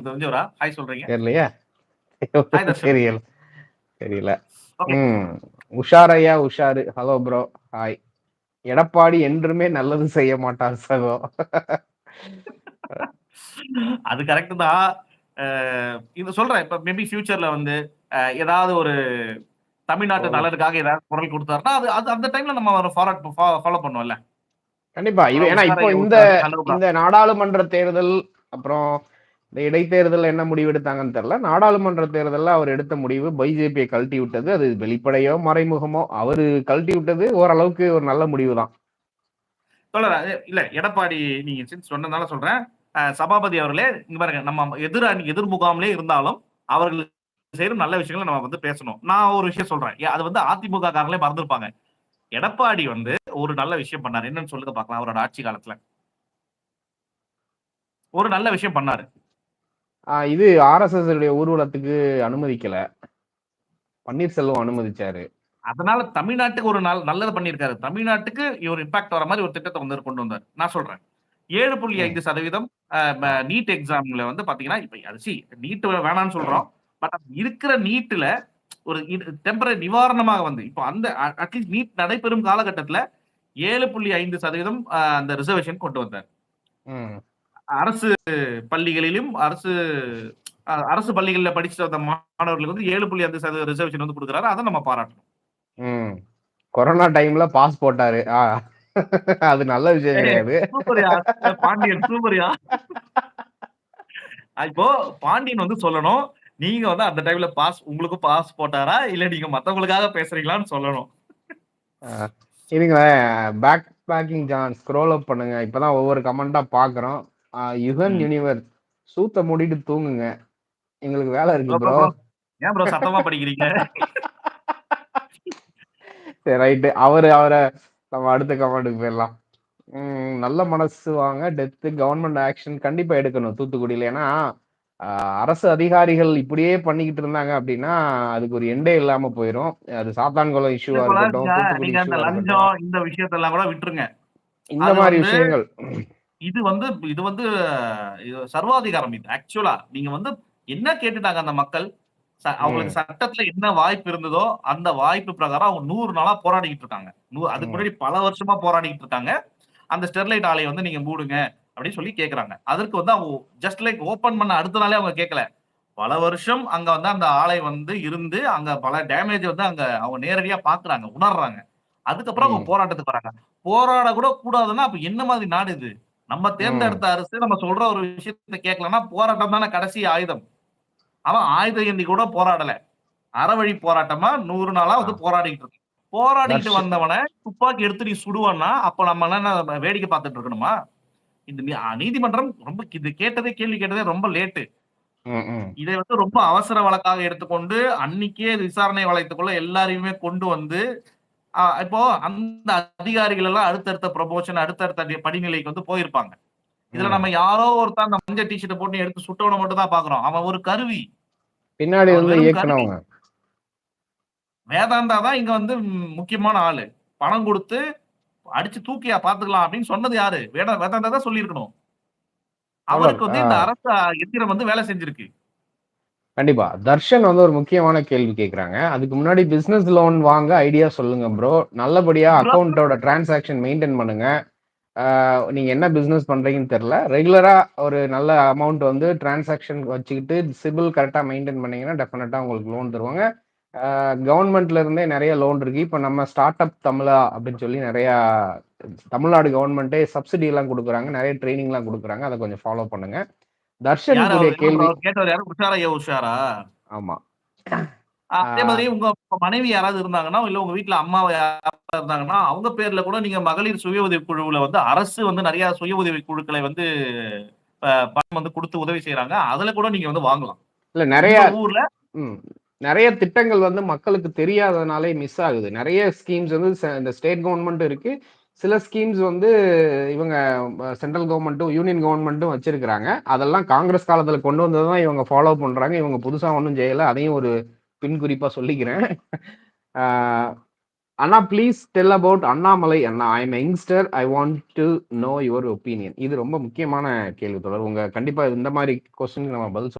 தெரிஞ்சவரா hi சொல்றீங்க. தெரியலையா. தெரியல. தெரியல. ம். உஷாரையா உஷாரு. ஹலோ ப்ரோ ஹாய் எடப்பாடி என்றுமே நல்லது செய்ய மாட்டார் சகோ. அது கரெக்ட் தான். இது சொல்றேன். இப்ப மேபி ஃபியூச்சர்ல வந்து ஏதாவது ஒரு தமிழ்நாட்டு. நலனுக்காக ஏதாவது குரல் கொடுத்தாருன்னா அது அது அந்த டைம்ல நம்ம ஒரு ஃபாலோ ஃபாலோ பண்ணுவோம்ல. கண்டிப்பா. ஏன்னா இப்போ இந்த. இந்த நாடாளுமன்ற தேர்தல் அப்புறம் இந்த இடைத்தேர்தல் என்ன முடிவு எடுத்தாங்கன்னு தெரில நாடாளுமன்ற தேர்தலில் அவர் எடுத்த முடிவு பிஜேபியை கழட்டி விட்டது அது வெளிப்படையோ மறைமுகமோ அவர் கழட்டி விட்டது ஓரளவுக்கு ஒரு நல்ல முடிவு தான் சொல்லுற இல்ல எடப்பாடி நீங்க சொன்னதால சொல்றேன். சபாபதி அவர்களே இங்க பாருங்க நம்ம எதிர் அணி எதிர் முகாம்லே இருந்தாலும் அவர்கள் செய்யும் நல்ல விஷயங்களை நம்ம வந்து பேசணும். நான் ஒரு விஷயம் சொல்றேன். அது வந்து அதிமுக காரங்களே மறந்துருப்பாங்க. எடப்பாடி வந்து ஒரு நல்ல விஷயம் பண்ணாரு. என்னன்னு சொல்லுங்க பார்க்கலாம் அவரோட ஆட்சி காலத்துல. ஒரு நல்ல விஷயம் பண்ணாரு. இது ஆர்எஸ்எஸ் ஊர்வலத்துக்கு அனுமதிக்கல. பன்னீர்செல்வம் அனுமதிச்சாரு. அதனால தமிழ்நாட்டுக்கு ஒரு நாள் நல்லது பண்ணியிருக்காரு. தமிழ்நாட்டுக்கு ஒரு இம்பாக்ட் வர மாதிரி ஒரு திட்டத்தை வந்து கொண்டு வந்தார். நான் சொல்றேன். ஏழு புள்ளி ஐந்து சதவீதம் நீட் எக்ஸாம்ல வந்து பாத்தீங்கன்னா இப்ப அரிசி நீட் வேணாம்னு சொல்றோம். பட் இருக்கிற நீட்ல ஒரு டெம்பரரி நிவாரணமாக வந்து இப்போ அந்த அட்லீஸ்ட் நீட் நடைபெறும் காலகட்டத்துல ஏழு புள்ளி ஐந்து சதவீதம் அந்த ரிசர்வேஷன் கொண்டு வந்தார். அரசு பள்ளிகளிலும் அரசு அரசு பள்ளிகளில் படிச்சுட்டு வந்த மாணவர்களுக்கு வந்து ஏழு புள்ளி ஐந்து சதவீத ரிசர்வேஷன் வந்து கொடுக்குறாரு. அதை நம்ம பாராட்டணும். கொரோனா டைம்ல பாஸ் போட்டாரு. அது நல்ல விஷயம் கிடையாது. சூப்பர்யா. பாண்டியன் சூப்பர்யா. இப்போ பாண்டியன் வந்து சொல்லணும் நீங்க வந்து அந்த டைம்ல பாஸ் உங்களுக்கு பாஸ் போட்டாரா? இல்ல நீங்க மத்தவங்களுக்காக பேசுறீங்களான்னு சொல்லணும். இருங்களேன். Pack packing John scroll up பண்ணுங்க. இப்பதான் ஒவ்வொரு கமெண்டா பாக்குறோம் யுகன் ம். யூனிவர் சூத்த மூடிட்டு தூங்குங்க. எங்களுக்கு வேலை இருக்கு ப்ரோ. ஏன் ப்ரோ சத்தமா படிக்கிறீங்க? சரி ரைட்டு. அவரு அவரை நம்ம அடுத்த கமெண்ட்டுக்கு போயிடலாம். நல்ல மனசு வாங்க. டெத்து கவர்மெண்ட் ஆக்ஷன் கண்டிப்பா எடுக்கணும் தூத்துக்குடியில. ஏன்னா அரசு அதிகாரிகள் இப்படியே பண்ணிக்கிட்டு இருந்தாங்க அப்படின்னா அதுக்கு ஒரு எண்டே இல்லாம போயிடும் அது சாத்தான்குளம் இஷ்யூவா இருக்கட்டும் இந்த விஷயத்தெல்லாம் கூட விட்டுருங்க. இந்த மாதிரி விஷயங்கள். இது வந்து இது வந்து சர்வாதிகாரம் இது. ஆக்சுவலா நீங்க வந்து என்ன கேட்டுட்டாங்க அந்த மக்கள்? ச- அவங்களுக்கு சட்டத்துல என்ன வாய்ப்பு இருந்ததோ அந்த வாய்ப்பு பிரகாரம் அவங்க நூறு நாளா போராடிக்கிட்டு இருக்காங்க. நூ- அதுக்கு. முன்னாடி பல வருஷமா போராடிக்கிட்டு இருக்காங்க. அந்த ஸ்டெர்லைட் ஆலையை வந்து நீங்க மூடுங்க அப்படின்னு சொல்லி கேக்குறாங்க. அதற்கு வந்து அவங்க ஜஸ்ட் லைக் ஓபன் பண்ண அடுத்த நாளே அவங்க கேட்கல பல வருஷம் அங்க வந்து அந்த ஆலை வந்து இருந்து அங்க பல டேமேஜ் வந்து அங்க அவங்க நேரடியா பாக்குறாங்க உணர்றாங்க. அதுக்கப்புறம் அவங்க. போராட்டத்துக்கு வராங்க. போராட கூட கூடாதுன்னா அப்ப என்ன மாதிரி நாடு இது? நம்ம தேர்ந்தெடுத்த அரசு நம்ம சொல்ற ஒரு விஷயத்த கேட்கலன்னா போராட்டம் தானே கடைசி ஆயுதம். அவன் ஆயுத ஏந்தி கூட போராடல. அறவழி போராட்டமா நூறு நாளா வந்து போராடிட்டு இருக்கு போராடிட்டு. வந்தவனை துப்பாக்கி எடுத்து நீ சுடுவான்னா அப்ப நம்ம என்ன வேடிக்கை பார்த்துட்டு இருக்கணுமா? இந்த நீதிமன்றம் ரொம்ப இது கேட்டதே கேள்வி கேட்டதே ரொம்ப லேட்டு. இதை வந்து ரொம்ப அவசர வழக்காக எடுத்துக்கொண்டு அன்னைக்கே விசாரணை வளையத்துக்குள்ள எல்லாரையுமே கொண்டு வந்து இப்போ அந்த அதிகாரிகள் எல்லாம் அடுத்தடுத்த ப்ரொமோஷன் அடுத்தடுத்த படிநிலைக்கு வந்து போயிருப்பாங்க. இதுல. நம்ம யாரோ ஒருத்தன் அந்த மஞ்சள் டிஷர்ட் போட்டு எடுத்து சுட்டவனை மட்டும் தான் பாக்குறோம் அவன் ஒரு கருவி. பின்னாடி இயக்குனவங்க. வேதாந்தா தான் இங்க வந்து முக்கியமான ஆளு. பணம் கொடுத்து அடிச்சு தூக்கியா பாத்துக்கலாம் அப்படின்னு சொன்னது யாரு? வேத வேதாந்தா தான் சொல்லியிருக்கணும். அவருக்கு வந்து இந்த அரசு எந்திரம் வந்து வேலை செஞ்சிருக்கு. கண்டிப்பா. தர்ஷன் வந்து ஒரு முக்கியமான கேள்வி கேக்குறாங்க. அதுக்கு முன்னாடி பிசினஸ் லோன் வாங்க ஐடியா சொல்லுங்க ப்ரோ நல்லபடியா. அக்கௌண்ட்டோட டிரான்சாக்ஷன் மெயின்டைன் பண்ணுங்க. நீங்க என்ன பிசினஸ் பண்றீங்கன்னு தெரியல. ரெகுலரா ஒரு நல்ல அமௌண்ட் வந்து டிரான்சாக்ஷன் வச்சுக்கிட்டு சிபில் கரெக்டா மெயின்டைன் பண்ணீங்கன்னா டெஃபினட்டா உங்களுக்கு லோன் தருவாங்க. கவர்மெண்ட்ல இருந்தே நிறைய லோன் இருக்கு. இப்போ நம்ம ஸ்டார்ட் அப் தமிழா அப்படின்னு சொல்லி நிறைய தமிழ்நாடு கவர்மெண்ட்டே சப்சிடி எல்லாம் கொடுக்குறாங்க. நிறைய ட்ரைனிங் எல்லாம் கொடுக்குறாங்க. அதை கொஞ்சம் ஃபாலோ பண்ணுங்க. தர்ஷன் யாரு கூடிய அவர்? கேள்வி கேட்டவர் யாரு? உஷாரா ஐயா உஷாரா? ஆமா. அதே மாதிரி உங்க மனைவி யாராவது இருந்தாங்கன்னா இல்ல உங்க வீட்டுல அம்மா யாராவது இருந்தாங்கன்னா அவங்க பேர்ல கூட நீங்க மகளிர் சுய உதவி குழுவுல வந்து அரசு வந்து நிறைய சுய உதவி குழுக்களை வந்து பணம் வந்து கொடுத்து உதவி செய்யறாங்க அதுல கூட நீங்க வந்து வாங்கலாம். இல்ல நிறைய ஊர்ல. நிறைய திட்டங்கள் வந்து மக்களுக்கு தெரியாதனாலே மிஸ் ஆகுது. நிறைய ஸ்கீம்ஸ் வந்து இந்த ஸ்டேட் கவர்மெண்ட் இருக்கு. சில ஸ்கீம்ஸ் வந்து இவங்க சென்ட்ரல் கவர்மெண்ட்டும் யூனியன் கவர்மெண்ட்டும் வச்சிருக்கிறாங்க. அதெல்லாம் காங்கிரஸ் காலத்தில் கொண்டு வந்தது தான் இவங்க ஃபாலோ பண்ணுறாங்க இவங்க புதுசாக ஒன்றும் செய்யலை. அதையும் ஒரு பின் குறிப்பாக சொல்லிக்கிறேன் அண்ணா please tell about Annamalai. Anna I am youngster I want to know your opinion இது ரொம்ப முக்கியமான கேள்வி தொடர் உங்கள் கண்டிப்பாக இந்த மாதிரி கொஸ்டின் நம்ம பதில்